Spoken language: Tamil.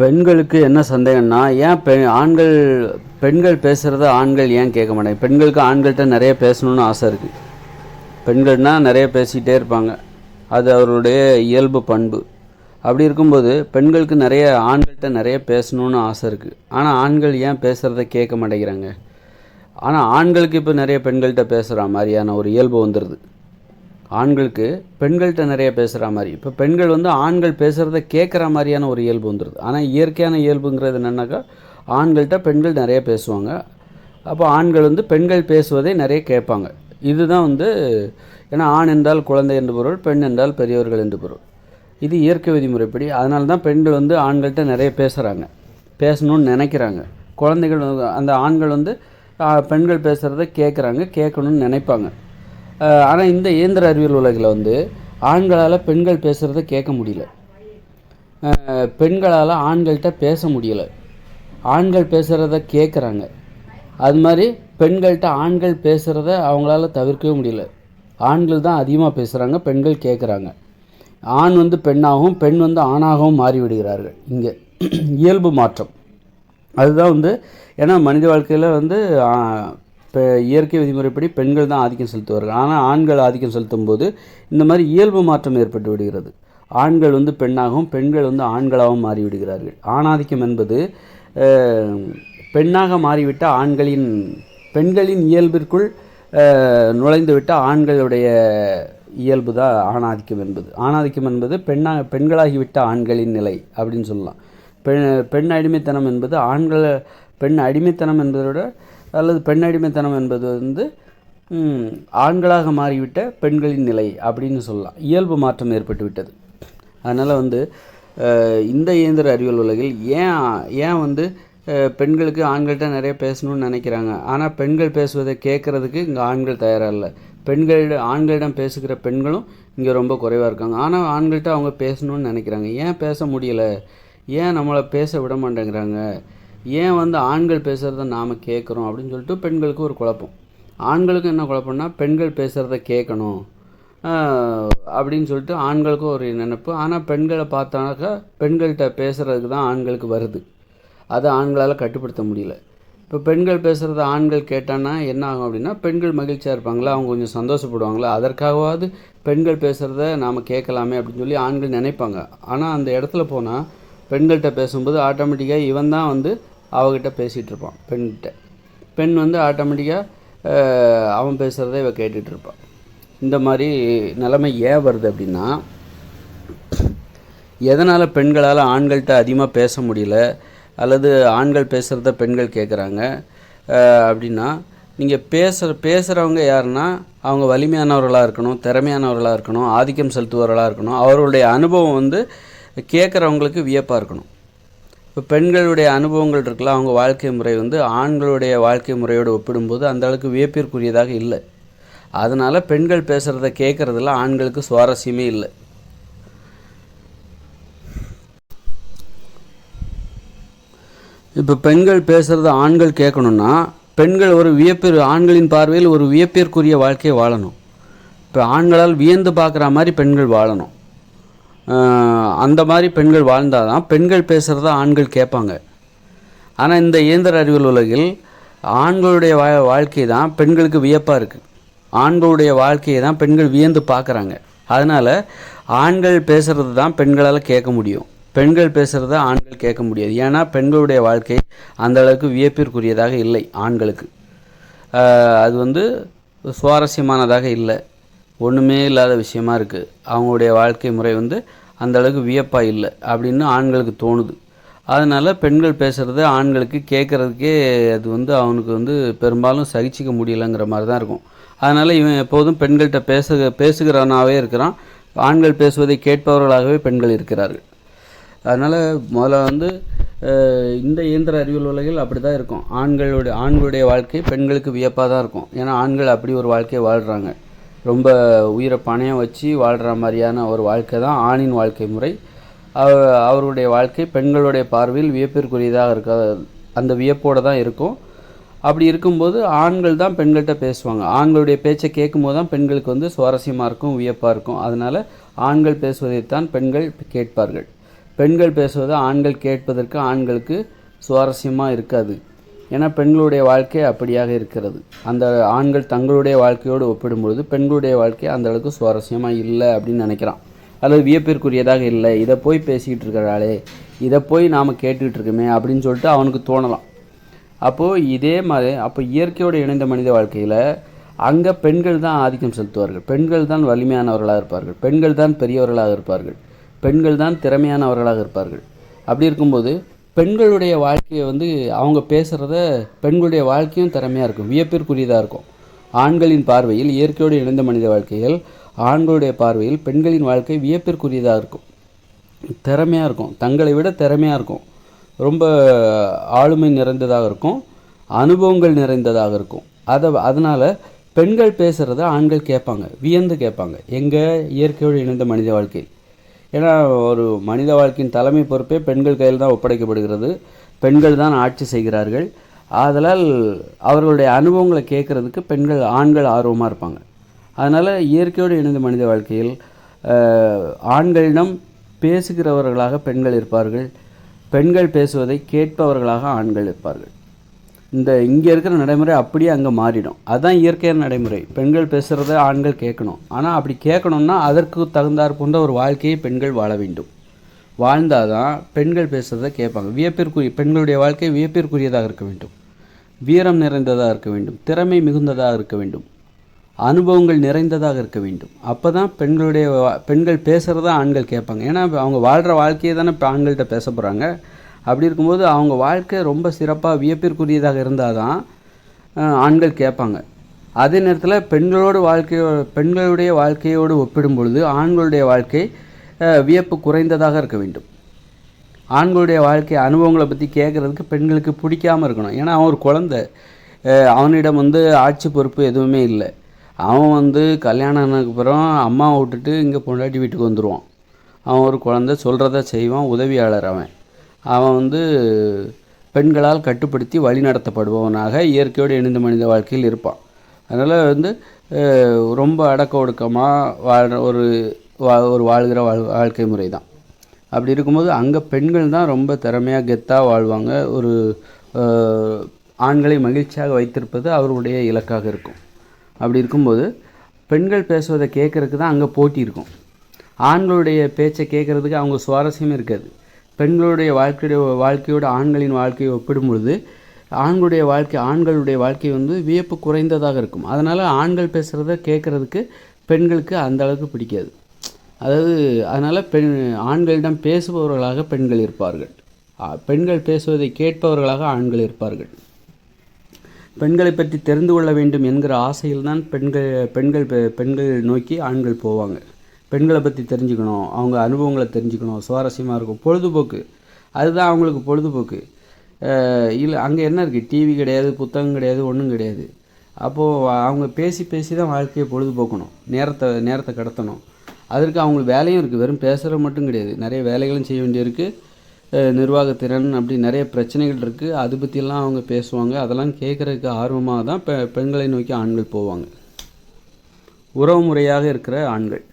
பெண்களுக்கு என்ன சந்தேகம்னா ஏன் பெ ஆண்கள் பெண்கள் பேசுகிறத ஆண்கள் ஏன் கேட்க மாட்டாங்க? பெண்களுக்கு ஆண்கள்கிட்ட நிறைய பேசணும்னு ஆசை இருக்குது பெண்கள்னால் நிறைய பேசிகிட்டே இருப்பாங்க. அது அவருடைய இயல்பு பண்பு. அப்படி இருக்கும்போது பெண்களுக்கு நிறைய ஆண்கள்கிட்ட நிறைய பேசணும்னு ஆசை இருக்குது ஆனால் ஆண்கள் ஏன் பேசுகிறத கேட்க மாட்டேங்கிறாங்க? ஆனால் ஆண்களுக்கு இப்போ நிறைய பெண்கள்கிட்ட பேசுகிற மாதிரியான ஒரு இயல்பு வந்துடுது ஆண்களுக்கு பெண்கள்கிட்ட நிறைய பேசுகிற மாதிரி. இப்போ பெண்கள் வந்து ஆண்கள் பேசுகிறத கேட்குற மாதிரியான ஒரு இயல்பு வந்துடுது ஆனால் இயற்கையான இயல்புங்கிறது என்னென்னாக்கா ஆண்கள்கிட்ட பெண்கள் நிறைய பேசுவாங்க. அப்போ ஆண்கள் வந்து பெண்கள் பேசுவதை நிறைய கேட்பாங்க. இதுதான் வந்து ஏன்னா ஆண் என்றால் குழந்தை என்று பொருள் பெண் என்றால் பெரியவர்கள் என்று பொருள். இது இயற்கை விதிமுறைப்படி. அதனால தான் பெண்கள் வந்து ஆண்கள்கிட்ட நிறைய பேசுகிறாங்க பேசணும்னு நினைக்கிறாங்க. குழந்தைகள் அந்த ஆண்கள் வந்து பெண்கள் பேசுகிறத கேட்குறாங்க கேட்கணும்னு நினைப்பாங்க. ஆனால் இந்த இயந்திர அறிவியல் உலகில் வந்து ஆண்களால் பெண்கள் பேசுகிறத கேட்க முடியல. பெண்களால் ஆண்கள்கிட்ட பேச முடியல. ஆண்கள் பேசுகிறத கேட்குறாங்க அது மாதிரி பெண்கள்கிட்ட ஆண்கள் பேசுகிறத அவங்களால தவிர்க்கவே முடியல. ஆண்கள் தான் அதிகமாக பேசுகிறாங்க பெண்கள் கேட்குறாங்க ஆண் வந்து பெண்ணாகவும் பெண் வந்து ஆணாகவும் மாறிவிடுகிறார்கள் இங்கே. இயல்பு மாற்றம். அதுதான் வந்து ஏன்னா மனித வாழ்க்கையில் வந்து இப்போ இயற்கை விதிமுறைப்படி பெண்கள் தான் ஆதிக்கம் செலுத்துவார்கள். ஆனால் ஆண்கள் ஆதிக்கம் செலுத்தும் போது இந்த மாதிரி இயல்பு மாற்றம் ஏற்பட்டு விடுகிறது. ஆண்கள் வந்து பெண்ணாகவும் பெண்கள் வந்து ஆண்களாகவும் மாறிவிடுகிறார்கள். ஆணாதிக்கம் என்பது பெண்ணாக மாறிவிட்ட ஆண்களின் பெண்களின் இயல்பிற்குள் நுழைந்துவிட்ட ஆண்களுடைய இயல்பு தான் ஆணாதிக்கம் என்பது. ஆணாதிக்கம் என்பது பெண்ணாக பெண்களாகிவிட்ட ஆண்களின் நிலை அப்படின்னு சொல்லலாம். பெண் பெண் அடிமைத்தனம் என்பது ஆண்களை பெண் அடிமைத்தனம் என்பதை விட அல்லது பெண்ணடிமைத்தனம் என்பது வந்து ஆண்களாக மாறிவிட்ட பெண்களின் நிலை அப்படின்னு சொல்லலாம். இயல்பு மாற்றம் ஏற்பட்டு விட்டது அதனால் வந்து இந்த இயந்திர அறிவியல் உலகில் ஏன் ஏன் வந்து பெண்களுக்கு ஆண்கள்கிட்ட நிறைய பேசணும்னு நினைக்கிறாங்க? ஆனால் பெண்கள் பேசுவதை கேட்குறதுக்கு இங்கே ஆண்கள் தயாராக இல்லை பெண்கள் ஆண்களிடம் பேசுகிற பெண்களும் இங்கே ரொம்ப குறைவாக இருக்காங்க. ஆனால் ஆண்கள்கிட்ட அவங்க பேசணும்னு நினைக்கிறாங்க. ஏன் பேச முடியல? ஏன் நம்மளை பேச விட மாட்டேங்கிறாங்க? ஏன் வந்து ஆண்கள் பேசுகிறத நாம் கேட்குறோம் அப்படின்னு சொல்லிட்டு பெண்களுக்கு ஒரு குழப்பம். ஆண்களுக்கு என்ன குழப்பம்னா பெண்கள் பேசுகிறத கேட்கணும். அப்படின்னு சொல்லிட்டு ஆண்களுக்கும் ஒரு நினைப்பு. ஆனால் பெண்களை பார்த்தாக்கா பெண்கள்கிட்ட பேசுகிறதுக்கு தான் ஆண்களுக்கு வருது. அதை ஆண்களால் கட்டுப்படுத்த முடியல. இப்போ பெண்கள் பேசுகிறத ஆண்கள் கேட்டான்னா என்ன ஆகும் அப்படின்னா பெண்கள் மகிழ்ச்சியாக இருப்பாங்களா? அவங்க கொஞ்சம் சந்தோஷப்படுவாங்களா? அதற்காகவாவது பெண்கள் பேசுகிறத நாம் கேட்கலாமே அப்படின்னு சொல்லி ஆண்கள் நினைப்பாங்க. ஆனால் அந்த இடத்துல போனால் பெண்கள்கிட்ட பேசும்போது ஆட்டோமேட்டிக்காக இவன் தான் வந்து அவகிட்ட பேசிகிட்டு இருப்பான் பெண்கிட்ட. பெண் வந்து ஆட்டோமேட்டிக்காக அவன் பேசுகிறத இவ கேட்டுட்டு இருப்பான் இந்த மாதிரி நிலைமை ஏன் வருது அப்படின்னா எதனால் பெண்களால் ஆண்கள்கிட்ட அதிகமாக பேச முடியல அல்லது ஆண்கள் பேசுகிறத பெண்கள் கேட்குறாங்க அப்படின்னா நீங்கள் பேசுகிற பேசுகிறவங்க யாருன்னா அவங்க வலிமையானவர்களாக இருக்கணும் திறமையானவர்களாக இருக்கணும் ஆதிக்கம் செலுத்துபவர்களாக இருக்கணும் அவர்களுடைய அனுபவம் வந்து கேட்குறவங்களுக்கு வியப்பாக இருக்கணும். இப்போ பெண்களுடைய அனுபவங்கள் இருக்குல்ல அவங்க வாழ்க்கை முறை வந்து ஆண்களுடைய வாழ்க்கை முறையோடு ஒப்பிடும்போது அந்த அளவுக்கு வியப்பிற்குரியதாக இல்லை. அதனால் பெண்கள் பேசுகிறத கேட்குறதுல ஆண்களுக்கு சுவாரஸ்யமே இல்லை. இப்போ பெண்கள் பேசுகிறத ஆண்கள் கேட்கணுன்னா பெண்கள் ஒரு வியப்பிற் ஆண்களின் பார்வையில் ஒரு வியப்பிற்குரிய வாழ்க்கையை வாழணும். இப்போ ஆண்களால் வியந்து பார்க்குற மாதிரி பெண்கள் வாழணும். அந்த மாதிரி பெண்கள் வாழ்ந்தால் தான் பெண்கள் பேசுகிறத ஆண்கள் கேட்பாங்க. ஆனால் இந்த இயந்திர அறிவியல் உலகில் ஆண்களுடைய வா வாழ்க்கை தான் பெண்களுக்கு வியப்பாக இருக்குது ஆண்களுடைய வாழ்க்கையை தான் பெண்கள் வியந்து பார்க்குறாங்க. அதனால் ஆண்கள் பேசுகிறது தான் பெண்களால் கேட்க முடியும். பெண்கள் பேசுகிறத ஆண்கள் கேட்க முடியாது. ஏன்னா பெண்களுடைய வாழ்க்கை அந்த அளவுக்கு வியப்பிற்குரியதாக இல்லை ஆண்களுக்கு. அது வந்து சுவாரஸ்யமானதாக இல்லை. ஒன்றுமே இல்லாத விஷயமா இருக்குது அவங்களுடைய வாழ்க்கை முறை வந்து அந்த அளவுக்கு வியப்பாக இல்லை அப்படின்னு ஆண்களுக்கு தோணுது. அதனால் பெண்கள் பேசுகிறது ஆண்களுக்கு கேட்குறதுக்கே அது வந்து அவனுக்கு வந்து பெரும்பாலும் சகிச்சிக்க முடியலைங்கிற மாதிரி தான் இருக்கும். அதனால் இவன் எப்போதும் பெண்கள்கிட்ட பேச பேசுகிறவனாகவே இருக்கிறான். ஆண்கள் பேசுவதை கேட்பவர்களாகவே பெண்கள் இருக்கிறார்கள். அதனால் முதல்ல வந்து இந்த இயந்திர அறிவியல் உலகில் அப்படி தான் இருக்கும். ஆண்களுடைய ஆண்களுடைய வாழ்க்கை பெண்களுக்கு வியப்பாக தான் இருக்கும். ஏன்னா ஆண்கள் அப்படி ஒரு வாழ்க்கையை வாழ்கிறாங்க ரொம்ப உயிரை பணையம் வச்சு வாழ்கிற மாதிரியான ஒரு வாழ்க்கை தான் ஆணின் வாழ்க்கை முறை. அவ அவருடைய வாழ்க்கை பெண்களுடைய பார்வையில் வியப்பிற்குரியதாக இருக்க அந்த வியப்போடு தான் இருக்கும். அப்படி இருக்கும்போது ஆண்கள் தான் பெண்கள்கிட்ட பேசுவாங்க. ஆண்களுடைய பேச்சை கேட்கும்போது தான் பெண்களுக்கு வந்து சுவாரஸ்யமாக இருக்கும் வியப்பாக இருக்கும். அதனால் ஆண்கள் பேசுவதைத்தான் பெண்கள் கேட்பார்கள். பெண்கள் பேசுவதை ஆண்கள் கேட்பதற்கு ஆண்களுக்கு சுவாரஸ்யமாக இருக்காது. ஏன்னா பெண்களுடைய வாழ்க்கை அப்படியாக இருக்கிறது. அந்த ஆண்கள் தங்களுடைய வாழ்க்கையோடு ஒப்பிடும்பொழுது பெண்களுடைய வாழ்க்கை அந்த அளவுக்கு சுவாரஸ்யமாக இல்லை அப்படின்னு நினைக்கிறான். அல்லது வியப்பிற்குரியதாக இல்லை. இதை போய் பேசிக்கிட்டு இருக்கிறாளே இதை போய் நாம் கேட்டுக்கிட்டு இருக்கோமே அப்படின்னு சொல்லிட்டு அவனுக்கு தோணலாம். அப்போது இதே மாதிரி அப்போ இயற்கையோடு இணைந்த மனித வாழ்க்கையில் அங்கே பெண்கள் தான் ஆதிக்கம் செலுத்துவார்கள். பெண்கள் தான் வலிமையானவர்களாக இருப்பார்கள். பெண்கள் தான் பெரியவர்களாக இருப்பார்கள். பெண்கள் தான் திறமையானவர்களாக இருப்பார்கள். அப்படி இருக்கும்போது பெண்களுடைய வாழ்க்கையை வந்து அவங்க பேசுகிறத பெண்களுடைய வாழ்க்கையும் திறமையாக இருக்கும். வியப்பிற்குரியதாக இருக்கும். ஆண்களின் பார்வையில் இயற்கையோடு இணைந்த மனித வாழ்க்கையில் ஆண்களுடைய பார்வையில் பெண்களின் வாழ்க்கை வியப்பிற்குரியதாக இருக்கும். திறமையாக இருக்கும். தங்களை விட திறமையாக இருக்கும். ரொம்ப ஆளுமை நிறைந்ததாக இருக்கும். அனுபவங்கள் நிறைந்ததாக இருக்கும். அதை அதனால் பெண்கள் பேசுகிறத ஆண்கள் கேட்பாங்க. வியந்து கேட்பாங்க. எங்கள் இயற்கையோடு இணைந்த மனித வாழ்க்கை ஏன்னா ஒரு மனித வாழ்க்கையின் தலைமை பொறுப்பே பெண்கள் கையில் தான் ஒப்படைக்கப்படுகிறது. பெண்கள் தான் ஆட்சி செய்கிறார்கள். ஆதலால் அவர்களுடைய அனுபவங்களை கேட்குறதுக்கு பெண்கள் ஆண்கள் ஆர்வமாக இருப்பாங்க. அதனால் இயற்கையோடு இணைந்த மனித வாழ்க்கையில் ஆண்களிடம் பேசுகிறவர்களாக பெண்கள் இருப்பார்கள். பெண்கள் பேசுவதை கேட்பவர்களாக ஆண்கள் இருப்பார்கள். இந்த இங்கே இருக்கிற நடைமுறை அப்படியே அங்கே மாறிடும். அதுதான் இயற்கையான நடைமுறை. பெண்கள் பேசுகிறத ஆண்கள் கேட்கணும். ஆனால் அப்படி கேட்கணும்னா அதற்கு தகுந்தாற் போன்ற ஒரு வாழ்க்கையை பெண்கள் வாழ வேண்டும். வாழ்ந்தால் தான் பெண்கள் பேசுகிறத கேட்பாங்க. வியப்பிற்குரிய பெண்களுடைய வாழ்க்கை வியப்பிற்குரியதாக இருக்க வேண்டும். வீரம் நிறைந்ததாக இருக்க வேண்டும். திறமை மிகுந்ததாக இருக்க வேண்டும். அனுபவங்கள் நிறைந்ததாக இருக்க வேண்டும். அப்போ தான் பெண்களுடைய வா- பெண்கள் பேசுகிறத ஆண்கள் கேட்பாங்க. ஏன்னா அவங்க வாழ்கிற வாழ்க்கையை தானே இப்போ ஆண்கள்கிட்ட பேச போகிறாங்க அப்படி இருக்கும்போது அவங்க வாழ்க்கை ரொம்ப சிறப்பாக வியப்பிற்குரியதாக இருந்தால் தான் ஆண்கள் கேட்பாங்க. அதே நேரத்தில் பெண்களோடு வாழ்க்கையோ பெண்களுடைய வாழ்க்கையோடு ஒப்பிடும் பொழுது ஆண்களுடைய வாழ்க்கை வியப்பு குறைந்ததாக இருக்க வேண்டும். ஆண்களுடைய வாழ்க்கை அனுபவங்களை பற்றி கேட்குறதுக்கு பெண்களுக்கு பிடிக்காம இருக்கணும். ஏன்னா அவன் ஒரு குழந்தை. அவனிடம் வந்து ஆட்சி பொறுப்பு எதுவுமே இல்லை. அவன் வந்து கல்யாணம் ஆனதுக்கப்புறம் அம்மாவை விட்டுட்டு இங்கே பொண்டாட்டி வீட்டுக்கு வந்துடுவான் அவன் ஒரு குழந்தை சொல்கிறத செய்வான் உதவியாளர் அவன். அவன் வந்து பெண்களால் கட்டுப்படுத்தி வழிநடத்தப்படுபவனாக இயற்கையோடு இணைந்த மனித வாழ்க்கையில் இருப்பான். அதனால் வந்து ரொம்ப அடக்க ஒடுக்கமாக வாழ்கிற ஒரு வா ஒரு வாழ்கிற வாழ் வாழ்க்கை முறை தான். அப்படி இருக்கும்போது அங்கே பெண்கள் தான் ரொம்ப திறமையாக கெத்தாக வாழ்வாங்க. ஒரு ஆண்களை மகிழ்ச்சியாக வைத்திருப்பது அவர்களுடைய இலக்காக இருக்கும். அப்படி இருக்கும்போது பெண்கள் பேசுவதை கேட்குறதுக்கு தான் அங்கே போட்டி இருக்கும். ஆண்களுடைய பேச்சை கேட்குறதுக்கு அவங்க சுவாரஸ்யமே இருக்காது. பெண்களுடைய வாழ்க்கையுடைய வாழ்க்கையோட ஆண்களின் வாழ்க்கையை ஒப்பிடும் பொழுது ஆண்களுடைய வாழ்க்கை ஆண்களுடைய வாழ்க்கை வந்து வியப்பு குறைந்ததாக இருக்கும். அதனால் ஆண்கள் பேசுகிறத கேட்குறதுக்கு பெண்களுக்கு அந்த அளவுக்கு பிடிக்காது. அதாவது அதனால் பெண் ஆண்களிடம் பேசுபவர்களாக பெண்கள் இருப்பார்கள். பெண்கள் பேசுவதை கேட்பவர்களாக ஆண்கள் இருப்பார்கள். பெண்களை பற்றி தெரிந்து கொள்ள வேண்டும் என்கிற ஆசையில்தான் பெண்கள் பெண்கள் பெ- பெண்கள் நோக்கி ஆண்கள் போவாங்க. பெண்களை பற்றி தெரிஞ்சுக்கணும் அவங்க அனுபவங்களை தெரிஞ்சுக்கணும் சுவாரஸ்யமாக இருக்கும். பொழுதுபோக்கு. அதுதான் அவங்களுக்கு பொழுதுபோக்கு. இல்லை அங்கே என்ன இருக்குது டிவி கிடையாது புத்தகம் கிடையாது ஒன்றும் கிடையாது. அப்போது அவங்க பேசி பேசி தான் வாழ்க்கையை பொழுதுபோக்கணும். நேரத்தை நேரத்தை கடத்தணும். அதற்கு அவங்களுக்கு வேலையும் இருக்குது வெறும் பேசுகிறது மட்டும் கிடையாது. நிறைய வேலைகளும் செய்ய வேண்டியிருக்கு. நிர்வாகத்திறன் அப்படி நிறைய பிரச்சனைகள் இருக்குது அது பற்றியெல்லாம் அவங்க பேசுவாங்க. அதெல்லாம் கேட்குறதுக்கு ஆர்வமாக தான் பெ பெண்களை நோக்கி ஆண்கள் போவாங்க. உறவு முறையாக இருக்கிற ஆண்கள்.